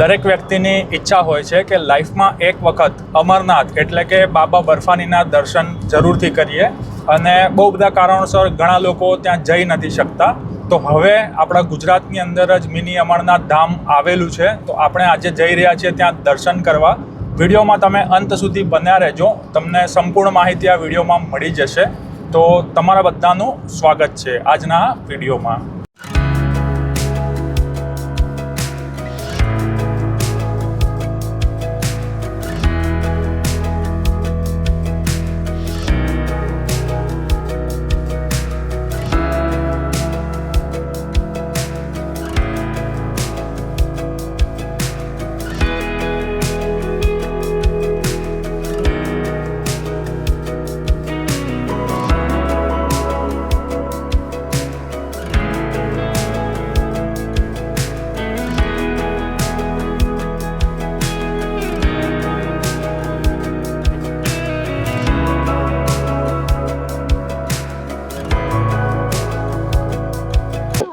દરેક વ્યક્તિની ઈચ્છા હોય છે કે લાઈફમાં એક વખત અમરનાથ એટલે કે બાબા બર્ફાનીના દર્શન જરૂરથી કરીએ અને બહુ બધા કારણોસર ઘણા લોકો ત્યાં જઈ નથી શકતા. તો હવે આપણા ગુજરાતની અંદર જ મિની અમરનાથ ધામ આવેલું છે. તો આપણે આજે જઈ રહ્યા છીએ ત્યાં દર્શન કરવા. વિડીયોમાં તમે અંત સુધી બન્યા રહેજો. તમને સંપૂર્ણ માહિતી આ વિડીયોમાં મળી જશે. તો તમારા બધાનું સ્વાગત છે આજના વિડીયોમાં.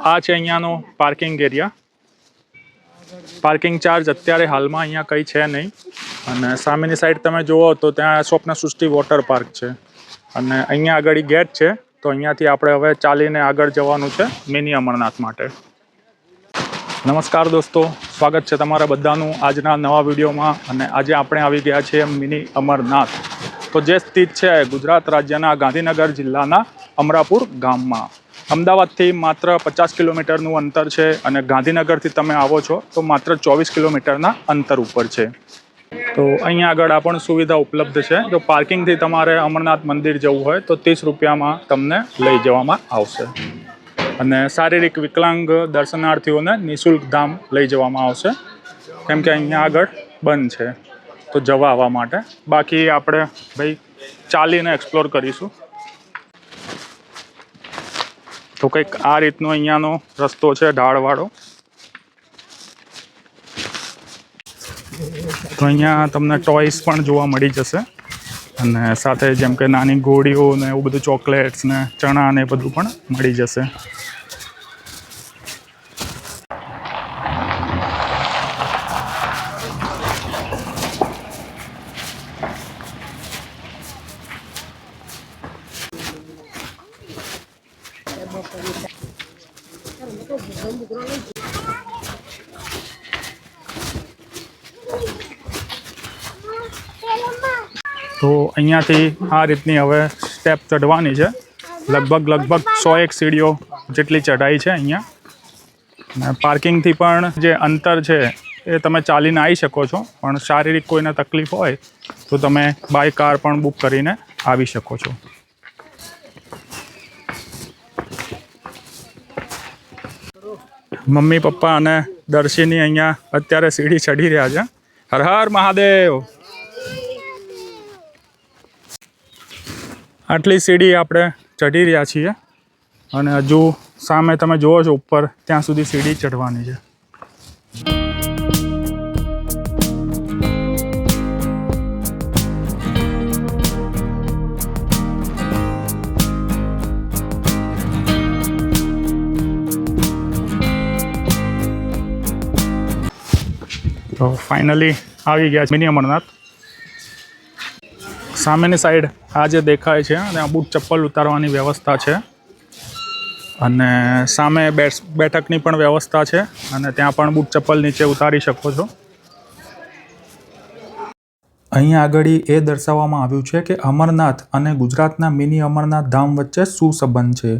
આ છે અહીંયાનો પાર્કિંગ એરિયા પાર્કિંગ ચાર્જ અત્યારે હાલમાં અહીંયા કંઈ છે નહીં. અને સામેની સાઈડ તમે જુઓ તો ત્યાં સ્વપ્ન સૃષ્ટિ વોટર પાર્ક છે. અને અહીંયા આગળ ગેટ છે, તો અહીંયાથી આપણે હવે ચાલીને આગળ જવાનું છે મિની અમરનાથ માટે. નમસ્કાર દોસ્તો, સ્વાગત છે તમારા બધાનું આજના નવા વિડીયોમાં. અને આજે આપણે આવી ગયા છીએ મિની અમરનાથ. તો જે સ્થિત છે ગુજરાત રાજ્યના ગાંધીનગર જિલ્લાના અમરાપુર ગામમાં. અમદાવાદથી માત્ર પચાસ કિલોમીટરનું અંતર છે અને ગાંધીનગરથી તમે આવો છો, તો માત્ર ચોવીસ કિલોમીટરના અંતર ઉપર છે. તો અહીંયા આગળ આ પણ સુવિધા ઉપલબ્ધ છે. જો પાર્કિંગથી તમારે અમરનાથ મંદિર જવું હોય, તો ત્રીસ રૂપિયામાં તમને લઈ જવામાં આવશે. અને શારીરિક વિકલાંગ દર્શનાર્થીઓને નિઃશુલ્ક ધામ લઈ જવામાં આવશે. કેમ કે અહીંયા આગળ બંધ છે. તો જવા આવવા માટે. બાકી આપણે ભાઈ ચાલીને એક્સપ્લોર કરીશું. તો કંઈક આ રીતનો અહીંયાનો રસ્તો છે, ઢાળવાળો. તો અહીંયા તમને ટોયસ પણ જોવા મળી જશે. અને સાથે જેમ કે નાની ગોળીઓ ને એવું બધું ચોકલેટ્સ ને ચણા ને બધું પણ મળી જશે તો અહીંયાથી આ રીતની હવે સ્ટેપ ચઢવાની છે. લગભગ લગભગ સો એક સીડીઓ જેટલી ચઢાઈ છે અહીંયા. પાર્કિંગથી પણ જે અંતર છે એ તમે ચાલીને આવી શકો છો. પણ શારીરિક કોઈને તકલીફ હોય તો તમે બાય કાર પણ બુક કરીને આવી શકો છો. મમ્મી, પપ્પા અને દર્શિની અહીંયા અત્યારે સીડી ચડી રહ્યા છે. હર હર મહાદેવ! આટલી સીડી આપણે ચઢી રહ્યા છીએ અને હજુ સામે તમે જુઓ છો ઉપર, ત્યાં સુધી સીડી ચઢવાની છે. તો ફાઇનલી આવી ગયા છે, મિની અમરનાથ. સામેની સાઈડ આ જે દેખાય છે, અને આ બૂટ ચપ્પલ ઉતારવાની વ્યવસ્થા છે. અને સામે બેઠકની પણ વ્યવસ્થા છે, અને ત્યાં પણ બૂટ ચપ્પલ નીચે ઉતારી શકો છો. અહીંયા આગળ એ દર્શાવવામાં આવ્યું છે કે અમરનાથ અને ગુજરાતના મિની અમરનાથ ધામ વચ્ચે શું સંબંધ છે?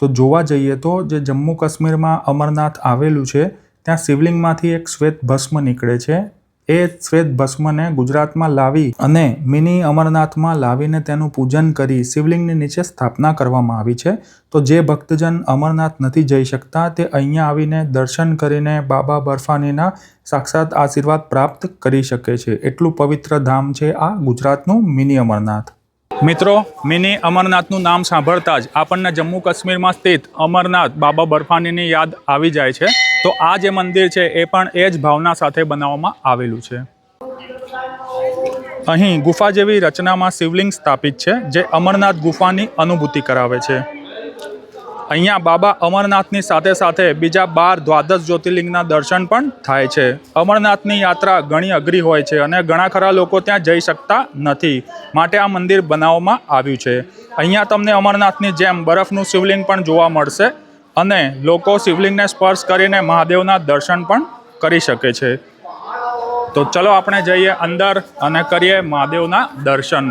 તો જોવા જઈએ તો જે જમ્મુ કાશ્મીરમાં અમરનાથ આવેલું છે, ત્યાં શિવલિંગમાંથી એક શ્વેત ભસ્મ નીકળે છે એ શ્વેત ભસ્મને ગુજરાતમાં લાવી અને મિની અમરનાથમાં લાવીને તેનું પૂજન કરી શિવલિંગની નીચે સ્થાપના કરવામાં આવી છે. તો જે ભક્તજન અમરનાથ નથી જઈ શકતા, તે અહીંયા આવીને દર્શન કરીને બાબા બર્ફાનીના સાક્ષાત આશીર્વાદ પ્રાપ્ત કરી શકે છે. એટલું પવિત્ર ધામ છે આ ગુજરાતનું મિની અમરનાથ. મિત્રો, મિની અમરનાથનું નામ સાંભળતા જ આપણને જમ્મુ કાશ્મીરમાં સ્થિત અમરનાથ બાબા બર્ફાનીની યાદ આવી જાય છે. તો આ જે મંદિર છે, એ પણ એ જ ભાવના સાથે બનાવવામાં આવેલું છે. અહીં ગુફા જેવી રચનામાં શિવલિંગ સ્થાપિત છે, જે અમરનાથ ગુફાની અનુભૂતિ કરાવે છે. અહીંયા બાબા અમરનાથની સાથે સાથે બીજા બાર દ્વાદશ જ્યોતિર્લિંગના દર્શન પણ થાય છે. અમરનાથની યાત્રા ઘણી અઘરી હોય છે અને ઘણા ખરા લોકો ત્યાં જઈ શકતા નથી, માટે આ મંદિર બનાવવામાં આવ્યું છે. અહીંયા તમને અમરનાથની જેમ બરફનું શિવલિંગ પણ જોવા મળશે. અને લોકો શિવલિંગને સ્પર્શ કરીને મહાદેવના દર્શન પણ કરી શકે છે. તો ચલો આપણે જઈએ અંદર અને કરીએ મહાદેવના દર્શન.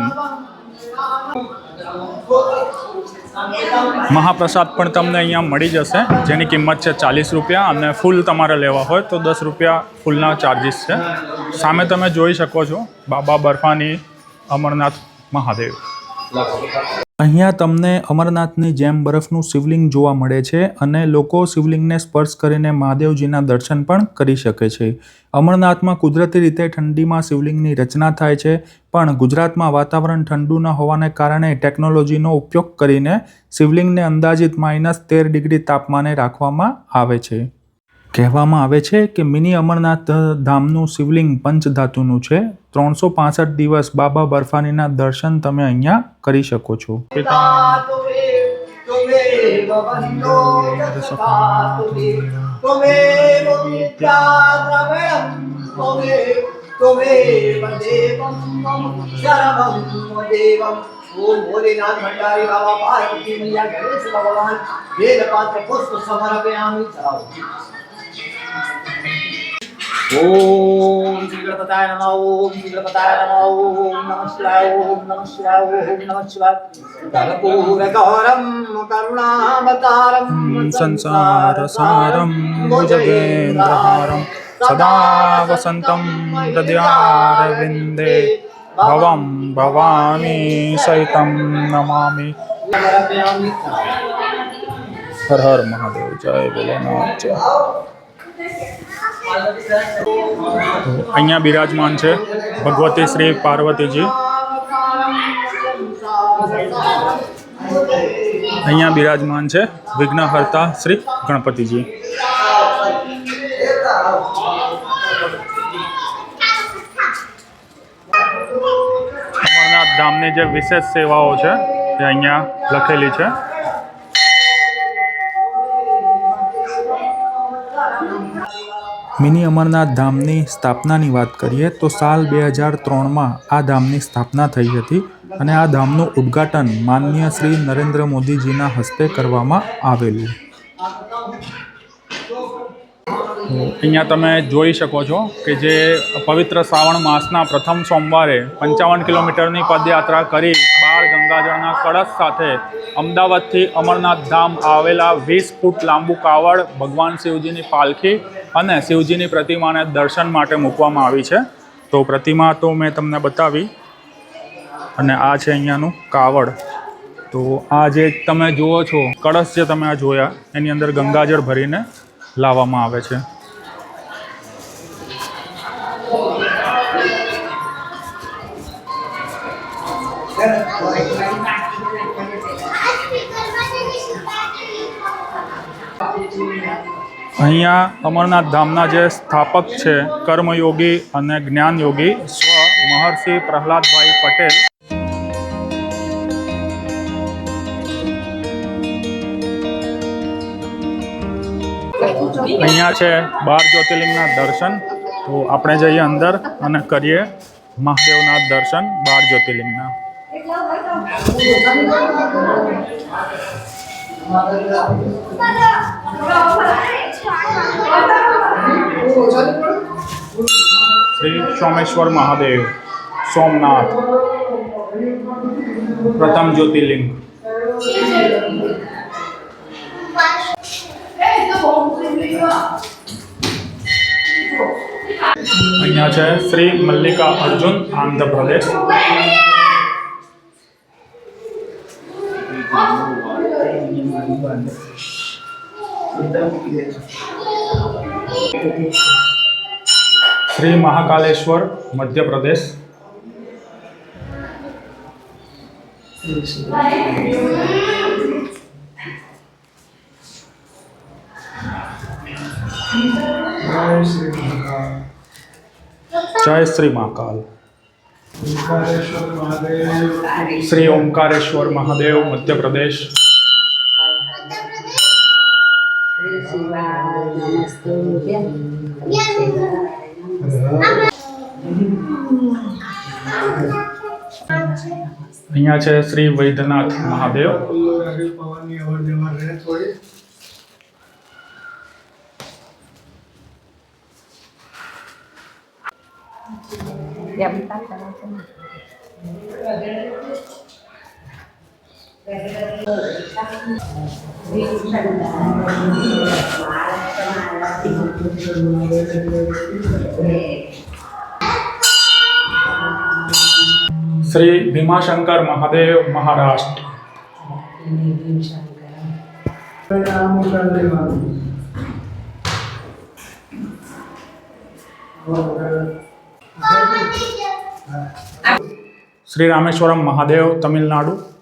મહાપ્રસાદ પણ તમને અહીંયા મળી જશે. જેની કિંમત છે ચાલીસ રૂપિયા અને ફૂલ તમારે લેવા હોય તો દસ રૂપિયા ફૂલના ચાર્જિસ છે. સામે તમે જોઈ શકો છો બાબા બર્ફાની અમરનાથ મહાદેવ. અહીંયા તમને અમરનાથની જેમ બરફનું શિવલિંગ જોવા મળે છે અને લોકો શિવલિંગને સ્પર્શ કરીને મહાદેવજીના દર્શન પણ કરી શકે છે. અમરનાથમાં કુદરતી રીતે ઠંડીમાં શિવલિંગની રચના થાય છે, પણ ગુજરાતમાં વાતાવરણ ઠંડુ ન હોવાને કારણે ટેકનોલોજીનો ઉપયોગ કરીને શિવલિંગને અંદાજિત માઇનસ તેર ડિગ્રી તાપમાને રાખવામાં આવે છે. કહેવામાં આવે છે કે મિની અમરનાથ ધામનું શિવલિંગ પંચધાતુનું છે. ત્રણસો પાસઠ દિવસ બાબા બર્ફાનીના દર્શન તમે અહીંયા કરી શકો છો. ભોલેનાથ ભંડારી બાબા પાર્વતી મૈયા ગણેશ ભગવાન વેદ પાત્ર પુષ્પ સમર્પયામી ચલાવો ઓમ શ્રી ગણપતાય નમઃ ઓમ શ્રી ગણપતાય નમઃ ઓમ નમઃ શિવાય ઓમ નમઃ શિવાય ઓમ નમઃ શિવાય કર્પૂરકરમ કરુણાવતારમ સંસાર સારમ ભુજગેન્દ્રહારમ સદા વસંતમ હૃદયારવિંદે ભવમ ભવામી સહિતમ નમામિ હર હર મહાદેવ જય ભોલેનાથ જય અહીંયા બિરાજમાન છે ભગવતી શ્રી પાર્વતીજી. અહીંયા બિરાજમાન છે વિઘ્નહર્તા શ્રી ગણપતિજી. અમરનાથ ધામની જે વિશેષ સેવાઓ છે તે અહીંયા લખેલી છે. મિની અમરનાથ ધામની સ્થાપનાની વાત કરીએ તો સાલ બે હજાર ત્રણમાં આ ધામની સ્થાપના થઈ હતી અને આ ધામનું ઉદ્ઘાટન માનનીય શ્રી નરેન્દ્ર મોદીજીના હસ્તે કરવામાં આવેલું. અહીંયા તમે જોઈ શકો છો કે જે પવિત્ર શ્રાવણ માસના પ્રથમ સોમવારે પંચાવન કિલોમીટરની પદયાત્રા કરી બાળ ગંગાજળના કળશ સાથે અમદાવાદથી અમરનાથ ધામ આવેલા વીસ ફૂટ લાંબુ કાવડ ભગવાન શિવજીની પાલખી અને શિવજીની પ્રતિમાને દર્શન માટે મૂકવામાં આવી છે. તો પ્રતિમા તો મેં તમને બતાવી. અને આ છે અહીંયાનું કાવડ. તો આ જે તમે જુઓ છો, કળશ જે તમે આ જોયા, એની અંદર ગંગાજળ ભરીને લાવવામાં આવે છે. અહીંયા અમરનાથ ધામના જે સ્થાપક છે, કર્મયોગી અને જ્ઞાનયોગી સ્વ મહર્ષિ પ્રહલાદભાઈ પટેલ. અહીંયા છે બાર જ્યોતિર્લિંગના દર્શન. તો આપણે જઈએ અંદર અને કરીએ મહાદેવના દર્શન બાર જ્યોતિર્લિંગના. શ્રી સોમેશ્વર મહાદેવ સોમનાથ પ્રથમ જ્યોતિર્લિંગ અહીંયા છે શ્રી મલ્લિકા અર્જુન આંધ્રપ્રદેશ શ્રી મહાકાલેશ્વર મધ્યપ્રદેશ જય શ્રી મહાકાલ શ્રી ઓમકારેશ્વર મહાદેવ મધ્યપ્રદેશ અહીંયા છે શ્રી વૈદ્યનાથ મહાદેવ. અવર श्री भीमाशंकर महादेव महाराष्ट्र। श्री रामेश्वरम महादेव तमिलनाडु।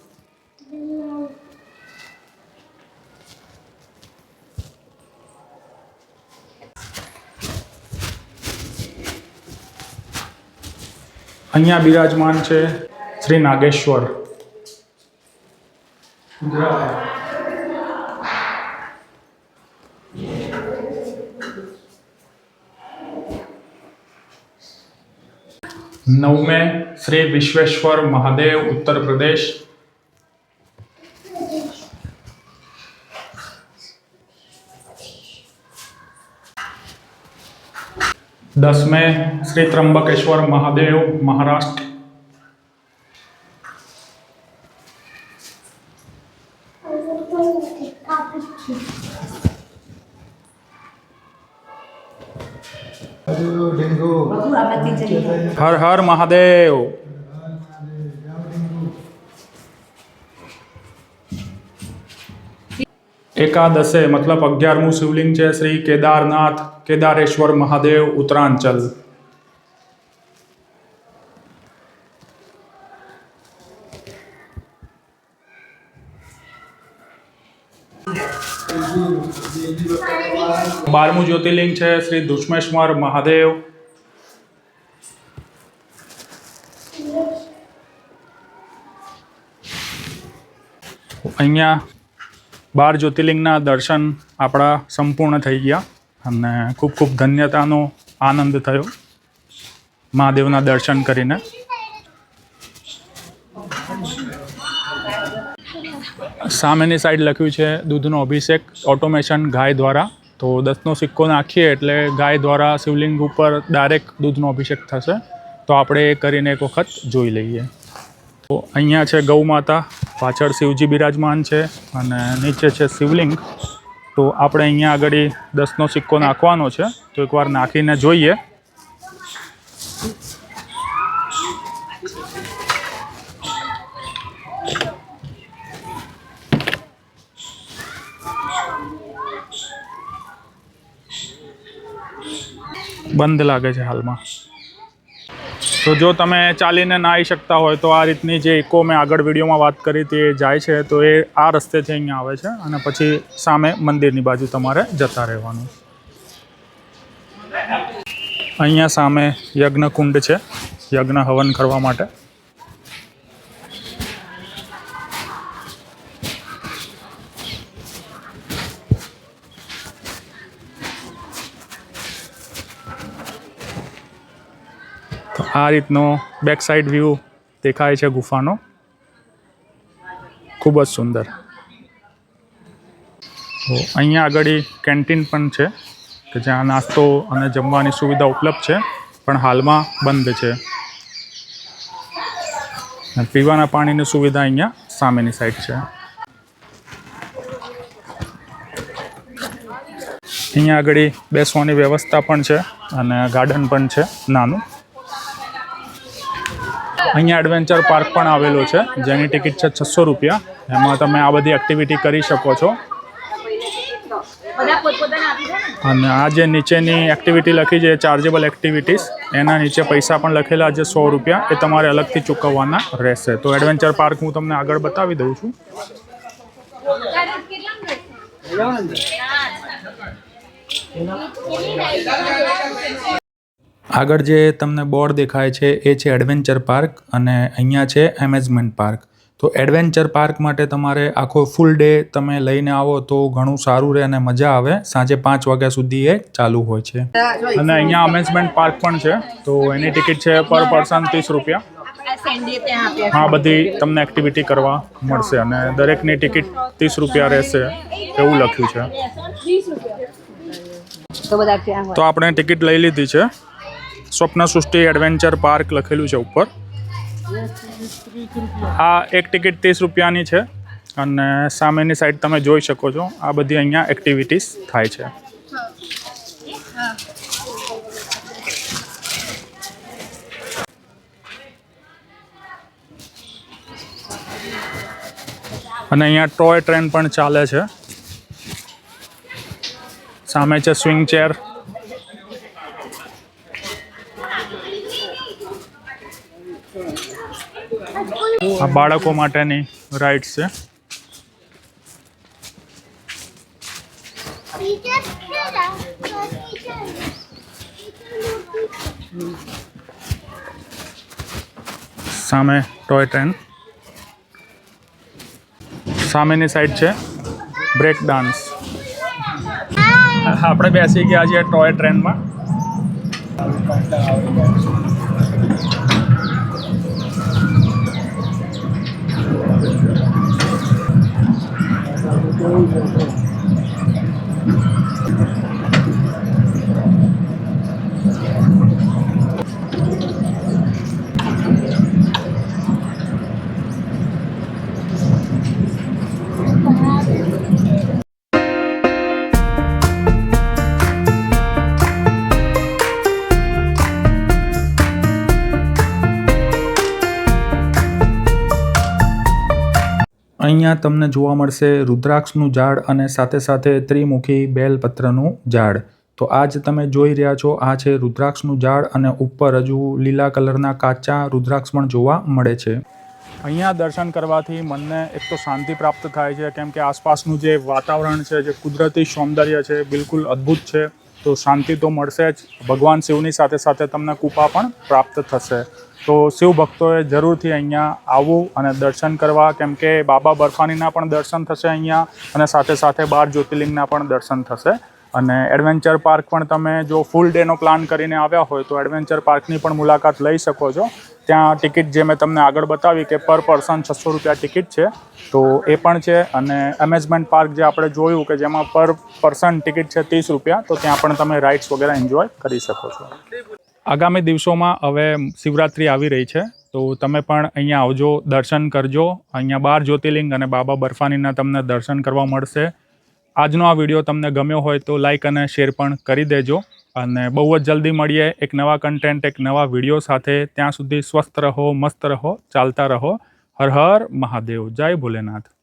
અહીંયા બિરાજમાન છે શ્રી નાગેશ્વર. ગુજરાત નવમે શ્રી વિશ્વેશ્વર મહાદેવ ઉત્તર પ્રદેશ. દસમે શ્રી ત્રંબકેશ્વર મહાદેવ મહારાષ્ટ્ર હજુ ઢીંગુ હર હર મહાદેવ એકાદશે મતલબ અગિયારમું શિવલિંગ છે શ્રી કેદારનાથ કેદારેશ્વર મહાદેવ ઉત્તરાંચલ બારમું જ્યોતિર્લિંગ છે શ્રી દુષ્મેશ્વર મહાદેવ અહીંયા બાર જ્યોતિર્લિંગના દર્શન આપણા સંપૂર્ણ થઈ ગયા અને ખૂબ ખૂબ ધન્યતાનો આનંદ થયો મહાદેવના દર્શન કરીને. સામેની સાઈડ લખ્યું છે, દૂધનો અભિષેક ઓટોમેશન ગાય દ્વારા. તો દસનો સિક્કો નાખીએ એટલે ગાય દ્વારા શિવલિંગ ઉપર ડાયરેક્ટ દૂધનો અભિષેક થશે. તો આપણે એ કરીને એક વખત જોઈ લઈએ. તો અહીંયા છે ગૌ માતા પાછળ શિવજી બિરાજમાન છે અને નીચે છે શિવલિંગ. તો આપણે અહીંયા આગળ દસનો સિક્કો નાખવાનો છે. તો એકવાર નાખીને જોઈએ. બંધ લાગે છે હાલમાં. તો જો તમે ચાલીને ના આવી શકતા હોય તો આ રીતની જે ઇકો મેં આગળ વિડીયોમાં વાત કરી એ જાય છે, તો એ આ રસ્તેથી અહીંયા આવે છે અને પછી સામે મંદિરની બાજુ તમારે જતા રહેવાનું. અહીંયા સામે યજ્ઞ કુંડ છે, યજ્ઞ હવન કરવા માટે. આ રીતનો બેક સાઈડ વ્યૂ દેખાય છે ગુફાનો. ખૂબ જ સુંદર. તો અહીંયા આગળ કેન્ટીન પણ છે, કે જ્યાં નાસ્તો અને જમવાની સુવિધા ઉપલબ્ધ છે, પણ હાલમાં બંધ છે. પીવાના પાણીની સુવિધા અહીંયા સામેની સાઈડ છે. અહીંયા આગળ બેસવાની વ્યવસ્થા પણ છે અને ગાર્ડન પણ છે નાનું. અહીંયા એડવેન્ચર પાર્ક પણ આવેલો છે જેની ટિકિટ છે છસો રૂપિયા. એમાં તમે આ બધી એક્ટિવિટી કરી શકો છો. અને આ જે નીચેની એક્ટિવિટી લખી છે ચાર્જેબલ એક્ટિવિટીઝ એના નીચે પૈસા પણ લખેલા છે સો રૂપિયા. એ તમારે અલગથી ચૂકવવાના રહેશે. તો એડવેન્ચર પાર્ક હું તમને આગળ બતાવી દઉં છું? આગળ જે તમને બોર્ડ દેખાય છે એ છે એડવેન્ચર પાર્ક અને અહીંયા છે એમેઝમેન્ટ પાર્ક. તો એડવેન્ચર પાર્ક માટે તમારે આખો ફૂલ ડે તમે લઈને આવો તો ઘણું સારું રહે અને મજા આવે. સાંજે પાંચ વાગ્યા સુધી એ ચાલુ હોય છે. અને અહીંયા અમેઝમેન્ટ પાર્ક પણ છે તો એની ટિકિટ છે પર પર્સન ત્રીસ રૂપિયા. હા બધી તમને એક્ટિવિટી કરવા મળશે અને દરેકની ટિકિટ ત્રીસ રૂપિયા રહેશે એવું લખ્યું છે. તો આપણે ટિકિટ લઈ લીધી છે. સ્વપ્ન સૃષ્ટિ એડવેન્ચર પાર્ક લખેલું છે ઉપર. આ એક ટિકિટ ત્રીસ રૂપિયાની છે અને સામેની સાઈડ તમે જોઈ શકો છો. આ બધી અહીંયા એક્ટિવિટીઝ થાય છે. અને અહીંયા ટોય ટ્રેન પણ ચાલે છે. સામે છે સ્વિંગ ચેર. આ બાળકો માટેની રાઇડ્સ છે. સામે ટોય ટ્રેન સામેની સાઈડ છે બ્રેક ડાન્સ આપણે બેસી ગયા છીએ ટોય ટ્રેનમાં Gracias. અહીંયા તમને જોવા મળશે રુદ્રાક્ષનું ઝાડ અને સાથે સાથે ત્રિમુખી બેલપત્રનું ઝાડ. તો આ જ તમે જોઈ રહ્યા છો, આ છે રુદ્રાક્ષનું ઝાડ અને ઉપર હજુ લીલા કલરના કાચા રુદ્રાક્ષ પણ જોવા મળે છે. અહીંયા દર્શન કરવાથી મનને એક તો શાંતિ પ્રાપ્ત થાય છે, કેમ કે આસપાસનું જે વાતાવરણ છે, જે કુદરતી સૌંદર્ય છે, બિલકુલ અદ્ભુત છે. તો શાંતિ તો મળશે જ. ભગવાન શિવની સાથે સાથે તમને કૃપા પણ પ્રાપ્ત થશે. તો શિવ ભક્તોએ જરૂરથી અહીંયા આવવું અને દર્શન કરવા. કેમ કે બાબા બર્ફાનીના પણ દર્શન થશે અહીંયા અને સાથે સાથે બાર જ્યોતિર્લિંગના પણ દર્શન થશે. અને એડવેન્ચર પાર્ક પણ તમે જો ફૂલ ડેનો પ્લાન કરીને આવ્યા હોય તો એડવેન્ચર પાર્કની પણ મુલાકાત લઈ શકો છો. ત્યાં ટિકિટ જે મેં તમને આગળ બતાવી કે પર પર્સન છસો રૂપિયા ટિકિટ છે. તો એ પણ છે અને એમેઝમેન્ટ પાર્ક જે આપણે જોયું કે જેમાં પર પર્સન ટિકિટ છે ત્રીસ રૂપિયા, તો ત્યાં પણ તમે રાઇડ્સ વગેરે એન્જોય કરી શકો છો. આગામી દિવસોમાં હવે શિવરાત્રિ આવી રહી છે, તો તમે પણ અહીંયા આવજો, દર્શન કરજો. અહીંયા બાર જ્યોતિર્લિંગ અને બાબા બર્ફાનીના તમને દર્શન કરવા મળશે. આજનો આ વીડિયો તમને ગમ્યો હોય તો લાઈક અને શેર પણ કરી દેજો. અને બહુ જ જલ્દી મળીએ એક નવા કન્ટેન્ટ એક નવા વીડિયો સાથે. ત્યાં સુધી સ્વસ્થ રહો, મસ્ત રહો, ચાલતા રહો. હર હર મહાદેવ. જય ભોલેનાથ.